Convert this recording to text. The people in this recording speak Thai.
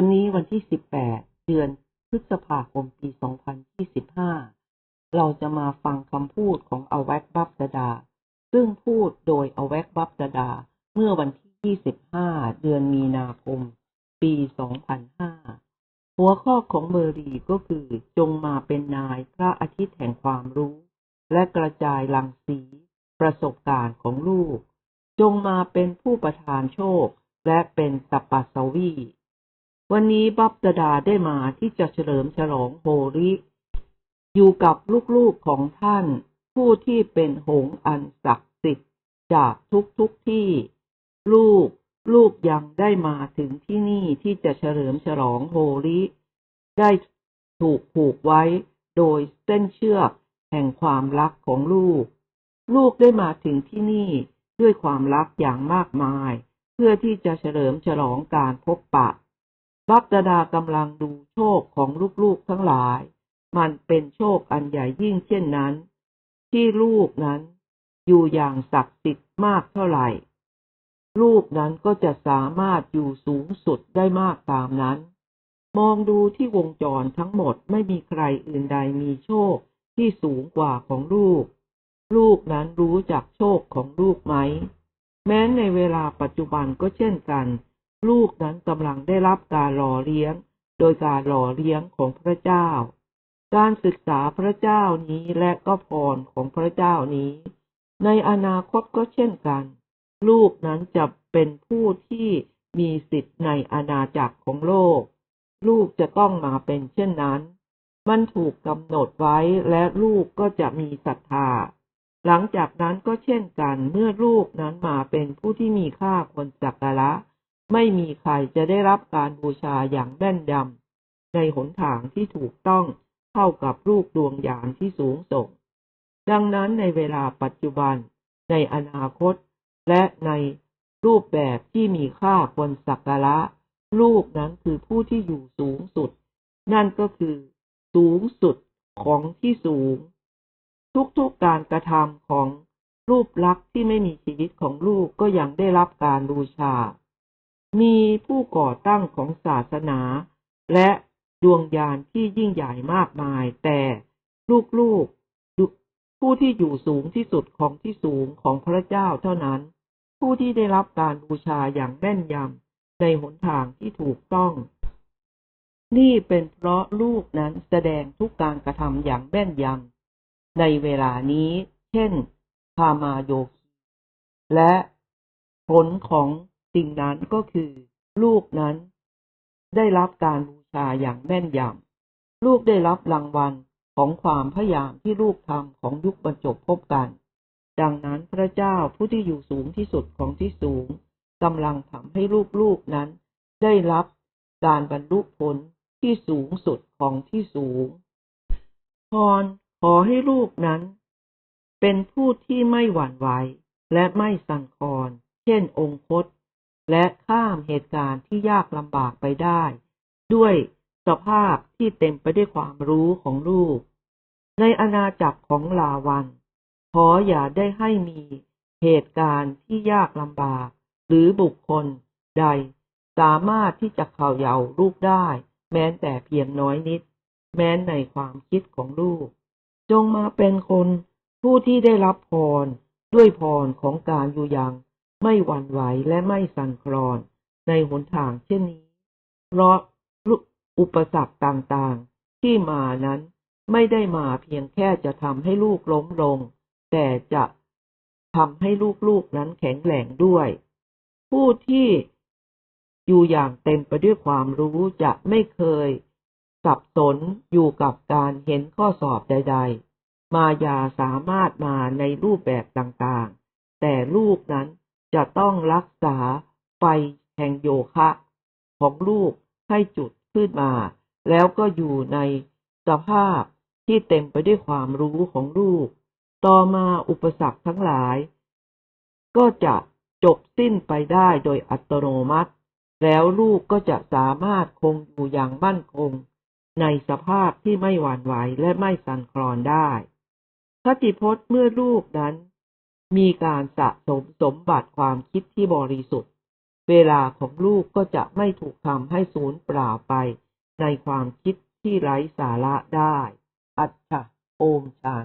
วันนี้วันที่ 18 เดือนพฤษภาคมปี 2025 เราจะมาฟังคำพูดของอแวกบับดาดา ซึ่งพูดโดยอแวกบับดาดา เมื่อวันที่ 25 เดือนมีนาคม ปี 2005 หัวข้อของเบอร์รีก็คือจงมาเป็นนายพระอาทิตย์แห่งความรู้ และกระจายลังสี ประสบการณ์ของลูก จงมาเป็นผู้ประทานโชค และเป็นสัปปัสวี วันนี้บับดาดาได้มาที่จะเฉลิมฉลองโฮริอยู่กับลูกๆของท่าน ผู้ที่เป็นหงอันศักดิ์สิทธิ์จากทุกทุกที่ ลูกลูกยังได้มาถึงที่นี่ที่จะเฉลิมฉลองโฮริได้ถูกผูกไว้โดยเส้นเชือกแห่งความรักของลูก ลูกได้มาถึงที่นี่ด้วยความรักอย่างมากมาย เพื่อที่จะเฉลิมฉลองการพบปะ บักดดากำลังดูโชคของลูกๆทั้งหลาย มันเป็นโชคอันใหญ่ยิ่งเช่นนั้น ที่ลูกนั้นอยู่อย่างศักดิ์สิทธิ์มากเท่าไหร่ ลูกนั้นก็จะสามารถอยู่สูงสุดได้มากตามนั้น มองดูที่วงจรทั้งหมดไม่มีใครอื่นใดมีโชคที่สูงกว่าของลูก ลูกนั้นรู้จักโชคของลูกไหม แม้ในเวลาปัจจุบันก็เช่นกัน ลูกนั้นกำลังได้รับการหล่อเลี้ยง โดยการหล่อเลี้ยงของพระเจ้า การศึกษาพระเจ้านี้และก็พรของพระเจ้านี้ ในอนาคตก็เช่นกัน ลูกนั้นจะเป็นผู้ที่มีสิทธิ์ในอาณาจักรของโลก ลูกจะต้องมาเป็นเช่นนั้น มันถูกกำหนดไว้และลูกก็จะมีศรัทธา หลังจากนั้นก็เช่นกันเมื่อลูกนั้นมาเป็นผู้ที่มีค่าคนสักการะ ไม่มีใครจะได้รับการบูชาอย่างแม่นยำในหนทางที่ถูกต้องเท่ากับลูกดวงยานที่สูงส่ง ดังนั้นในเวลาปัจจุบัน ในอนาคต และในรูปแบบที่มีค่าบนสักการะลูกนั้นคือผู้ที่อยู่สูงสุด นั่นก็คือ สูงสุดของที่สูง ทุกๆการกระทำของรูปลักษณ์ที่ไม่มีชีวิตของลูกก็ยังได้รับการบูชา มีผู้ก่อตั้งของศาสนา และดวงยานที่ยิ่งใหญ่มากมาย แต่ลูกๆ ผู้ที่อยู่สูงที่สุดของที่สูงของพระเจ้าเท่านั้น ผู้ที่ได้รับการบูชาอย่างแม่นยำในหนทางที่ถูกต้อง นี่เป็นเพราะลูกนั้นแสดงทุกการกระทำอย่างแม่นยำในเวลานี้ เช่นพามาโยคีและผลของ สิ่งนั้นก็คือ ลูกนั้น ได้รับการบูชาอย่างแม่นยำลูกได้รับรางวัลของความพยายามที่ลูกทำของยุคบรรจบพบกัน ดังนั้นพระเจ้าผู้ที่อยู่สูงที่สุดของที่สูงกำลังทำให้ลูกๆนั้น ได้รับการบรรลุผลที่สูงสุดของที่สูงพรขอให้ลูกนั้น เป็นผู้ที่ไม่หวั่นไหวและไม่สั่นคลอน เช่นองคต และข้ามเหตุการณ์ที่ยากลำบากไปได้ ด้วยสภาพที่เต็มไปด้วยความรู้ของลูก ในอาณาจักรของลาวัน ขออย่าได้ให้มีเหตุการณ์ที่ยากลำบาก หรือบุคคลใด สามารถที่จะเข่าเยาลูกได้ แม้แต่เพียงน้อยนิด แม้ในความคิดของลูก จงมาเป็นคนผู้ที่ได้รับพรด้วยพรของการอยู่อย่าง ไม่หวั่นไหวและไม่สั่นคลอนในหนทางเช่นนี้ เพราะอุปสรรคต่างๆ ที่มานั้นไม่ได้มาเพียงแค่จะทำให้ลูกล้มลง แต่จะทำให้ลูกๆนั้นแข็งแรงด้วย ผู้ที่อยู่อย่างเต็มไปด้วยความรู้จะไม่เคย สับสนอยู่กับการเห็นข้อสอบใด ๆ มายาสามารถมาในรูปแบบต่างๆ แต่ลูกนั้น จะต้องรักษาไฟแห่งโยคะของลูกให้จุดขึ้นมา แล้วก็อยู่ในสภาพที่เต็มไปด้วยความรู้ของลูก ต่อมาอุปสรรคทั้งหลาย ก็จะจบสิ้นไปได้โดยอัตโนมัติ แล้วลูกก็จะสามารถคงอยู่อย่างมั่นคง ในสภาพที่ไม่หวั่นไหวและไม่สั่นคลอนได้คติพจน์เมื่อลูกนั้น มีการสะสมสมบัติความคิดที่บริสุทธิ์ เวลาของลูกก็จะไม่ถูกทำให้สูญเปล่าไป ในความคิดที่ไร้สาระได้ อัจฉะโอมชาน